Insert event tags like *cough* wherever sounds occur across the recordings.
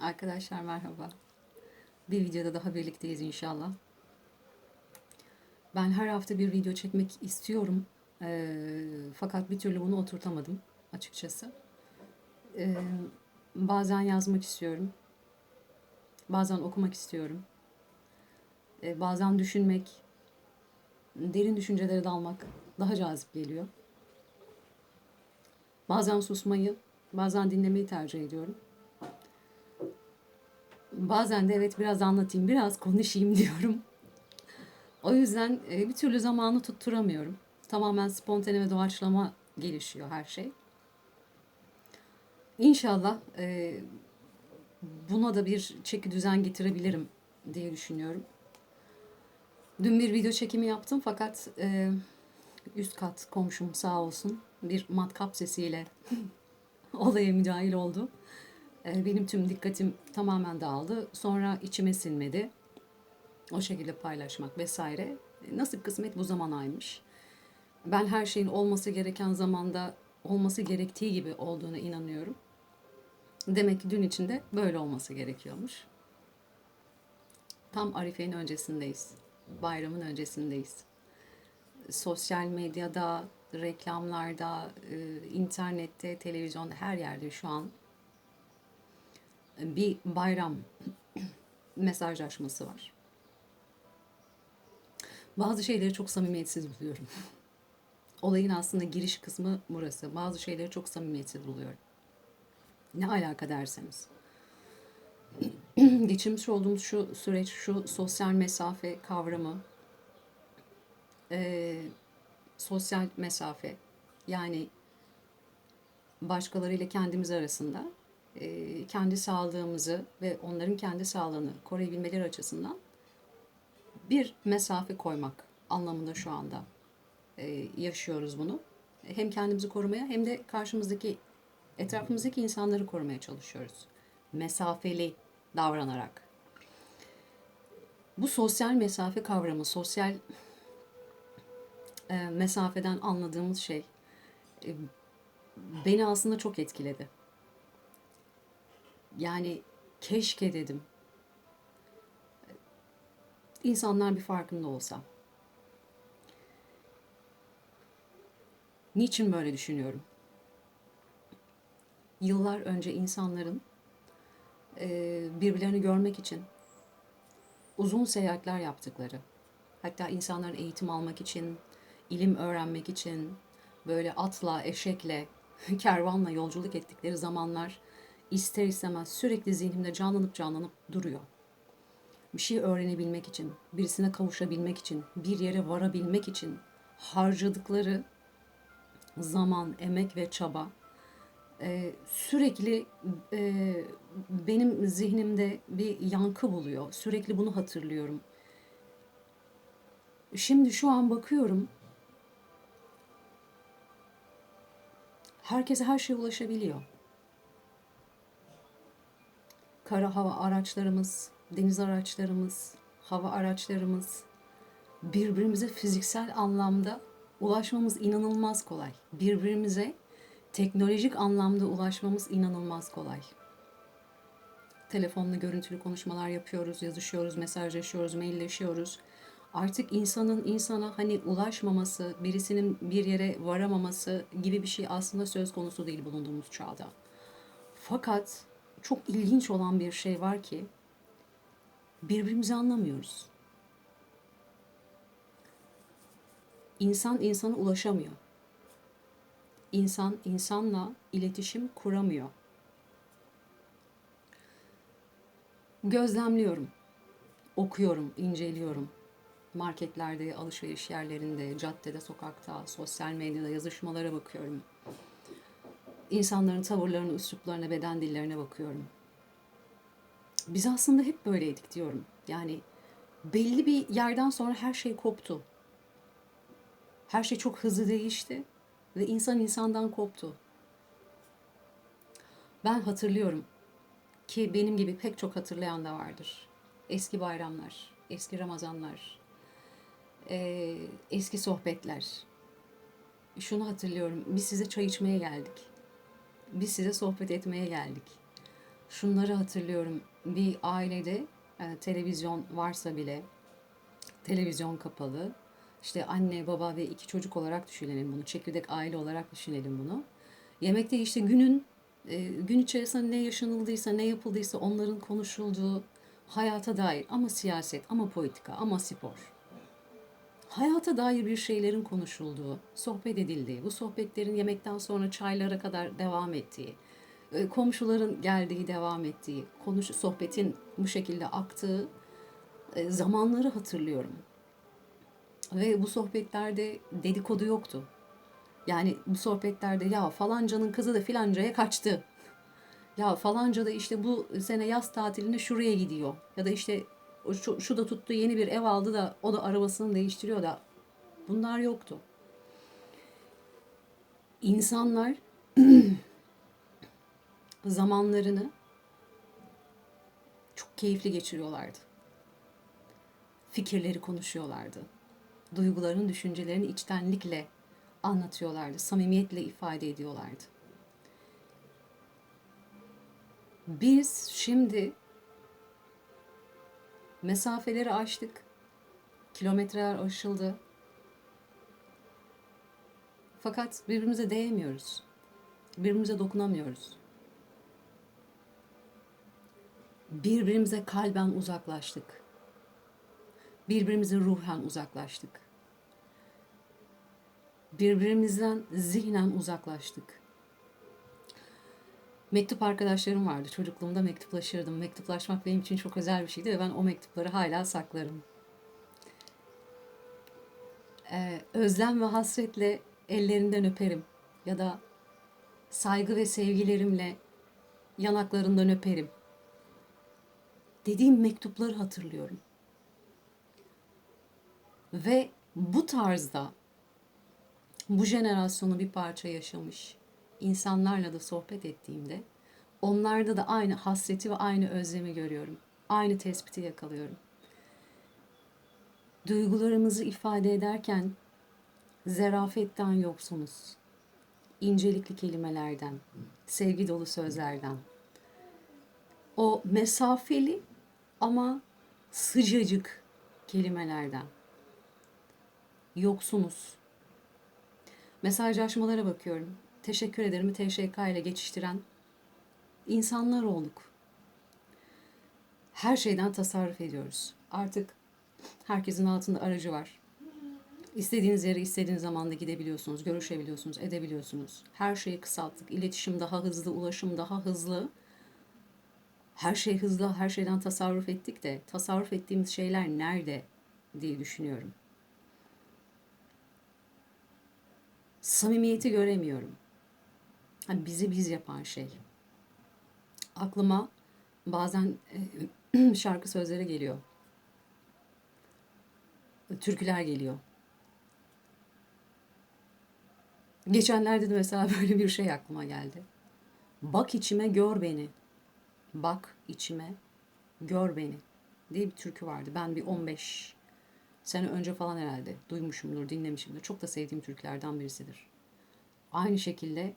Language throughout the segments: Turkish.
Arkadaşlar merhaba. Bir videoda daha birlikteyiz inşallah. Ben her hafta bir video çekmek istiyorum. Ee, fakat bir türlü bunu oturtamadım açıkçası. Ee, bazen yazmak istiyorum. Bazen okumak istiyorum. Ee, bazen düşünmek, derin düşüncelere dalmak daha cazip geliyor. Bazen susmayı, bazen dinlemeyi tercih ediyorum. Bazen de evet biraz anlatayım, biraz konuşayım diyorum. O yüzden e, bir türlü zamanı tutturamıyorum. Tamamen spontane ve doğaçlama gelişiyor her şey. İnşallah e, buna da bir çeki düzen getirebilirim diye düşünüyorum. Dün bir video çekimi yaptım fakat e, üst kat komşum sağ olsun bir matkap sesiyle *laughs* olaya müdahil oldu. E, benim tüm dikkatim tamamen dağıldı. Sonra içime sinmedi. O şekilde paylaşmak vesaire. E, Nasip kısmet bu zamanaymış. Ben her şeyin olması gereken zamanda olması gerektiği gibi olduğuna inanıyorum. Demek ki dün içinde böyle olması gerekiyormuş. Tam Arife'nin öncesindeyiz. Bayramın öncesindeyiz. Sosyal medyada, reklamlarda, e, internette, televizyonda her yerde şu an bir bayram mesajlaşması var. Bazı şeyleri çok samimiyetsiz buluyorum. *laughs* Olayın aslında giriş kısmı burası. Bazı şeyleri çok samimiyetsiz buluyorum. Ne alaka derseniz. *clears throat* Geçirmiş olduğumuz şu süreç, şu sosyal mesafe kavramı, eee, sosyal mesafe yani başkalarıyla kendimiz arasında kendi sağlığımızı ve onların kendi sağlığını koruyabilmeleri açısından bir mesafe koymak anlamında şu anda eee, yaşıyoruz bunu. Hem kendimizi korumaya hem de karşımızdaki etrafımızdaki insanları korumaya çalışıyoruz. Mesafeli davranarak. Bu sosyal mesafe kavramı, sosyal e, mesafeden anladığımız şey e, beni aslında çok etkiledi. Yani keşke dedim. İnsanlar bir farkında olsa. Niçin böyle düşünüyorum? Yıllar önce insanların e, birbirlerini görmek için uzun seyahatler yaptıkları, hatta insanların eğitim almak için, ilim öğrenmek için böyle atla, eşekle, *laughs* kervanla yolculuk ettikleri zamanlar ister istemez sürekli zihnimde canlanıp canlanıp duruyor. Bir şey öğrenebilmek için, birisine kavuşabilmek için, bir yere varabilmek için harcadıkları zaman, emek ve çaba e, sürekli e, benim zihnimde bir yankı buluyor. Sürekli bunu hatırlıyorum. Şimdi şu an bakıyorum. Herkese her şeye ulaşabiliyor. Kara hava araçlarımız, deniz araçlarımız, hava araçlarımız birbirimize fiziksel anlamda ulaşmamız inanılmaz kolay. Birbirimize teknolojik anlamda ulaşmamız inanılmaz kolay. Telefonla görüntülü konuşmalar yapıyoruz, yazışıyoruz, mesajlaşıyoruz, mailleşiyoruz. Artık insanın insana hani ulaşmaması, birisinin bir yere varamaması gibi bir şey aslında söz konusu değil bulunduğumuz çağda. Fakat çok ilginç olan bir şey var ki birbirimizi anlamıyoruz. İnsan insana ulaşamıyor. İnsan insanla iletişim kuramıyor. Gözlemliyorum, okuyorum, inceliyorum. Marketlerde, alışveriş yerlerinde, caddede, sokakta, sosyal medyada yazışmalara bakıyorum. İnsanların tavırlarına, üsluplarına, beden dillerine bakıyorum. Biz aslında hep böyleydik diyorum. Yani belli bir yerden sonra her şey koptu. Her şey çok hızlı değişti ve insan insandan koptu. Ben hatırlıyorum ki benim gibi pek çok hatırlayan da vardır. Eski bayramlar, eski Ramazanlar, eski sohbetler. Şunu hatırlıyorum, biz size çay içmeye geldik. Biz size sohbet etmeye geldik. şunları hatırlıyorum. Bir ailede e, televizyon varsa bile televizyon kapalı. İşte anne, baba ve iki çocuk olarak düşünelim bunu. Çekirdek aile olarak düşünelim bunu. Yemekte işte günün e, gün içerisinde ne yaşanıldıysa, ne yapıldıysa onların konuşulduğu hayata dair ama siyaset, ama politika, ama spor. Hayata dair bir şeylerin konuşulduğu, sohbet edildiği, bu sohbetlerin yemekten sonra çaylara kadar devam ettiği, e, komşuların geldiği, devam ettiği, konuş sohbetin bu şekilde aktığı e, zamanları hatırlıyorum. Ve bu sohbetlerde dedikodu yoktu. Yani bu sohbetlerde ya falancanın kızı da filancaya kaçtı. *laughs* Ya falanca da işte bu sene yaz tatiline şuraya gidiyor. Ya da işte şu, şu da tuttu yeni bir ev aldı da o da arabasını değiştiriyor da bunlar yoktu. İnsanlar *clears throat* zamanlarını çok keyifli geçiriyorlardı. Fikirleri konuşuyorlardı. Duygularını, düşüncelerini içtenlikle anlatıyorlardı. Samimiyetle ifade ediyorlardı. Biz şimdi mesafeleri aştık. Kilometreler aşıldı. Fakat birbirimize değemiyoruz. Birbirimize dokunamıyoruz. Birbirimize kalben uzaklaştık. Birbirimize ruhen uzaklaştık. Birbirimizden zihnen uzaklaştık. Mektup arkadaşlarım vardı. Çocukluğumda mektuplaşırdım. Mektuplaşmak benim için çok özel bir şeydi ve ben o mektupları hala saklarım. Ee, özlem ve hasretle ellerinden öperim. Ya da saygı ve sevgilerimle yanaklarından öperim. Dediğim mektupları hatırlıyorum. Ve bu tarzda bu jenerasyonu bir parça yaşamış insanlarla da sohbet ettiğimde onlarda da aynı hasreti ve aynı özlemi görüyorum. Aynı tespiti yakalıyorum. Duygularımızı ifade ederken zerafetten yoksunuz. incelikli kelimelerden, sevgi dolu sözlerden. O mesafeli ama sıcacık kelimelerden. Yoksunuz. Mesajlaşmalara bakıyorum. Teşekkür ederim TŞK ile geçiştiren insanlar olduk. Her şeyden tasarruf ediyoruz. Artık herkesin altında aracı var. İstediğiniz yere istediğiniz zamanda gidebiliyorsunuz, görüşebiliyorsunuz, edebiliyorsunuz. Her şeyi kısalttık. İletişim daha hızlı, ulaşım daha hızlı. Her şey hızlı, her şeyden tasarruf ettik de tasarruf ettiğimiz şeyler nerede diye düşünüyorum. Samimiyeti göremiyorum. Hani bizi biz yapan şey. Aklıma bazen e, *clears throat* şarkı sözleri geliyor. Türküler geliyor. Geçenlerde de mesela *laughs* böyle bir şey aklıma geldi. Bak içime gör beni. Bak içime gör beni diye bir türkü vardı. Ben bir 15 sene önce falan herhalde duymuşumdur, dinlemişimdir. Çok da sevdiğim türkülerden birisidir. Aynı şekilde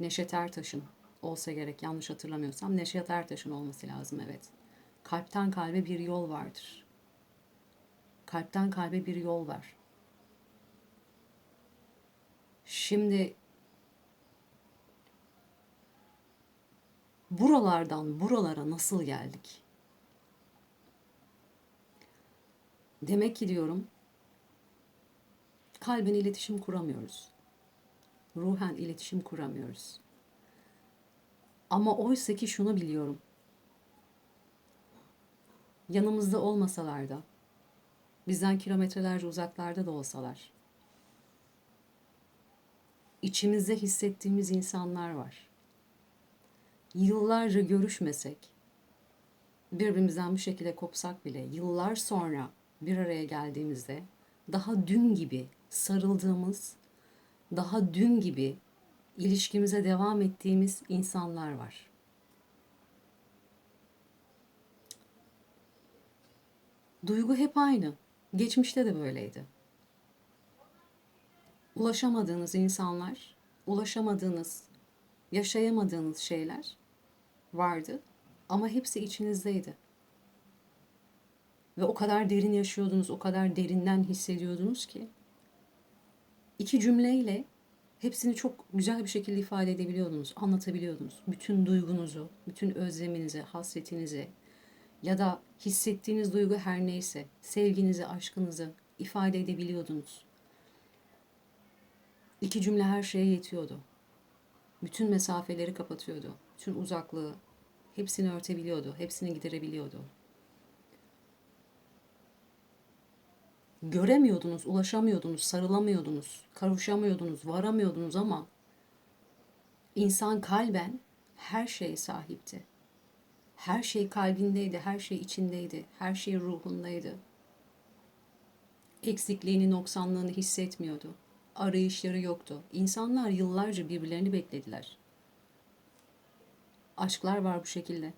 Neşet Ertaş'ın olsa gerek yanlış hatırlamıyorsam Neşet Ertaş'ın olması lazım evet. Kalpten kalbe bir yol vardır. Kalpten kalbe bir yol var. Şimdi buralardan buralara nasıl geldik? Demek ki diyorum kalben iletişim kuramıyoruz. Ruhen iletişim kuramıyoruz. Ama oysa ki şunu biliyorum. Yanımızda olmasalar da, bizden kilometrelerce uzaklarda da olsalar, içimizde hissettiğimiz insanlar var. Yıllarca görüşmesek, birbirimizden bir şekilde kopsak bile yıllar sonra bir araya geldiğimizde daha dün gibi sarıldığımız, daha dün gibi ilişkimize devam ettiğimiz insanlar var. Duygu hep aynı. Geçmişte de böyleydi. Ulaşamadığınız insanlar, ulaşamadığınız, yaşayamadığınız şeyler vardı ama hepsi içinizdeydi. Ve o kadar derin yaşıyordunuz, o kadar derinden hissediyordunuz ki iki cümleyle hepsini çok güzel bir şekilde ifade edebiliyordunuz, anlatabiliyordunuz. Bütün duygunuzu, bütün özleminizi, hasretinizi ya da hissettiğiniz duygu her neyse, sevginizi, aşkınızı ifade edebiliyordunuz. İki cümle her şeye yetiyordu. Bütün mesafeleri kapatıyordu. Bütün uzaklığı hepsini örtebiliyordu, hepsini giderebiliyordu. Göremiyordunuz, ulaşamıyordunuz, sarılamıyordunuz, kavuşamıyordunuz, varamıyordunuz ama insan kalben her şeye sahipti. Her şey kalbindeydi, her şey içindeydi, her şey ruhundaydı. Eksikliğini, noksanlığını hissetmiyordu. Arayışları yoktu. İnsanlar yıllarca birbirlerini beklediler. Aşklar var bu şekilde.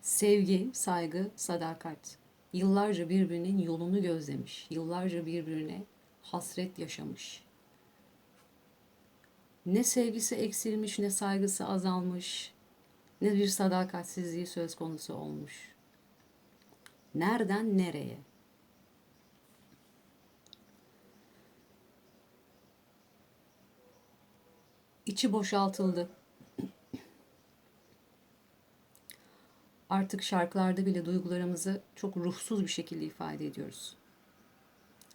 Sevgi, saygı, sadakat. Yıllarca birbirinin yolunu gözlemiş. Yıllarca birbirine hasret yaşamış. Ne sevgisi eksilmiş, ne saygısı azalmış, ne bir sadakatsizliği söz konusu olmuş. Nereden nereye? İçi boşaltıldı. Artık şarkılarda bile duygularımızı çok ruhsuz bir şekilde ifade ediyoruz.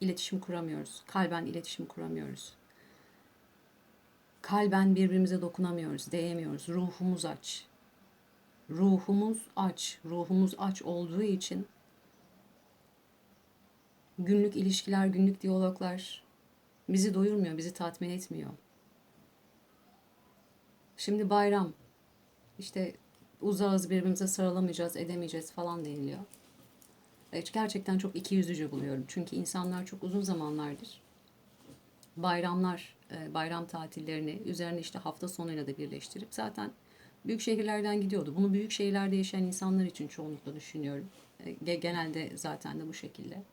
İletişim kuramıyoruz. Kalben iletişim kuramıyoruz. Kalben birbirimize dokunamıyoruz, değemiyoruz. Ruhumuz aç. Ruhumuz aç. Ruhumuz aç olduğu için günlük ilişkiler, günlük diyaloglar bizi doyurmuyor, bizi tatmin etmiyor. Şimdi bayram. İşte uzağız birbirimize sarılamayacağız, edemeyeceğiz falan deniliyor. Evet, gerçekten çok iki yüzücü buluyorum. Çünkü insanlar çok uzun zamanlardır bayramlar, e, bayram tatillerini üzerine işte hafta sonuyla da birleştirip zaten büyük şehirlerden gidiyordu. Bunu büyük şehirlerde yaşayan insanlar için çoğunlukla düşünüyorum. E, genelde zaten de bu şekilde.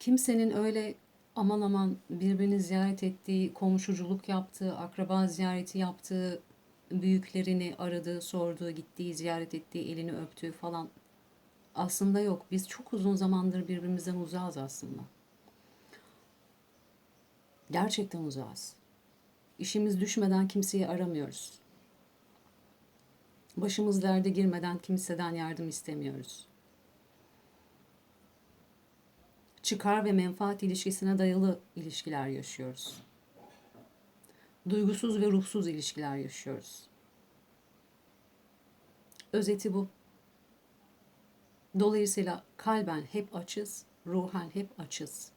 Kimsenin öyle aman aman birbirini ziyaret ettiği, komşuculuk yaptığı, akraba ziyareti yaptığı, büyüklerini aradığı, sorduğu, gittiği, ziyaret ettiği, elini öptüğü falan aslında yok. Biz çok uzun zamandır birbirimizden uzağız aslında. Gerçekten uzağız. İşimiz düşmeden kimseyi aramıyoruz. Başımız derde girmeden kimseden yardım istemiyoruz. Çıkar ve menfaat ilişkisine dayalı ilişkiler yaşıyoruz. Duygusuz ve ruhsuz ilişkiler yaşıyoruz. Özeti bu. Dolayısıyla kalben hep açız, ruhen hep açız.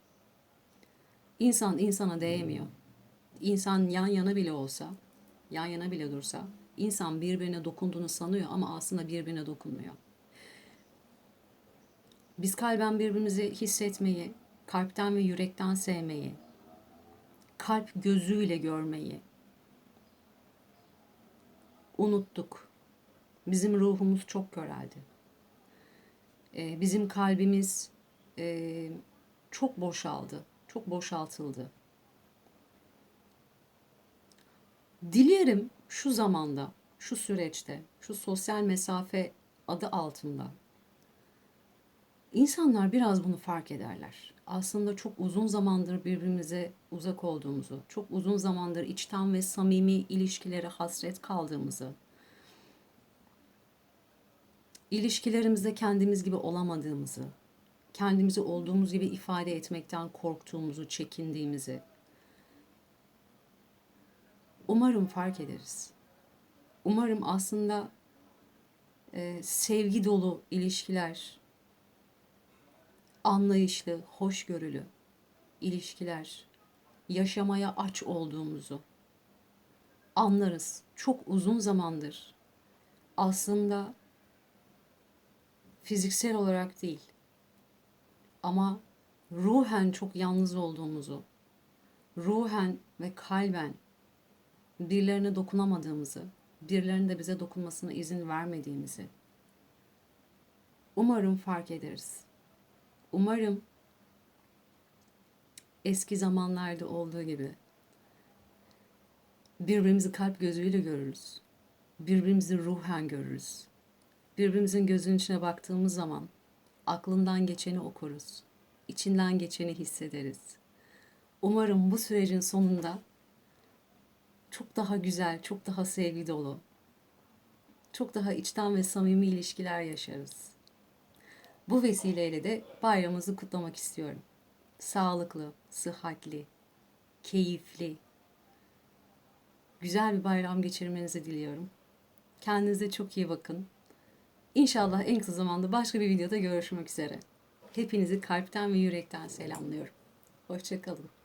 İnsan insana değmiyor. İnsan yan yana bile olsa, yan yana bile dursa, insan birbirine dokunduğunu sanıyor ama aslında birbirine dokunmuyor. Biz kalben birbirimizi hissetmeyi, kalpten ve yürekten sevmeyi, kalp gözüyle görmeyi unuttuk. Bizim ruhumuz çok köreldi. Ee, bizim kalbimiz e, çok boşaldı, çok boşaltıldı. Dilerim şu zamanda, şu süreçte, şu sosyal mesafe adı altında insanlar biraz bunu fark ederler. Aslında çok uzun zamandır birbirimize uzak olduğumuzu, çok uzun zamandır içten ve samimi ilişkilere hasret kaldığımızı, ilişkilerimizde kendimiz gibi olamadığımızı, kendimizi olduğumuz gibi ifade etmekten korktuğumuzu, çekindiğimizi, Umarım fark ederiz. Umarım aslında e, sevgi dolu ilişkiler, anlayışlı, hoşgörülü ilişkiler, yaşamaya aç olduğumuzu anlarız. Çok uzun zamandır aslında fiziksel olarak değil ama ruhen çok yalnız olduğumuzu, ruhen ve kalben birilerine dokunamadığımızı, birilerinin de bize dokunmasına izin vermediğimizi umarım fark ederiz. Umarım eski zamanlarda olduğu gibi Birbirimizi kalp gözüyle görürüz. Birbirimizi ruhen görürüz. Birbirimizin gözünün içine baktığımız zaman aklından geçeni okuruz. İçinden geçeni hissederiz. Umarım bu sürecin sonunda çok daha güzel, çok daha sevgi dolu, çok daha içten ve samimi ilişkiler yaşarız. Bu vesileyle de bayramımızı kutlamak istiyorum. Sağlıklı, sıhhatli, keyifli, güzel bir bayram geçirmenizi diliyorum. Kendinize çok iyi bakın. İnşallah en kısa zamanda başka bir videoda görüşmek üzere. Hepinizi kalpten ve yürekten selamlıyorum. Hoşçakalın.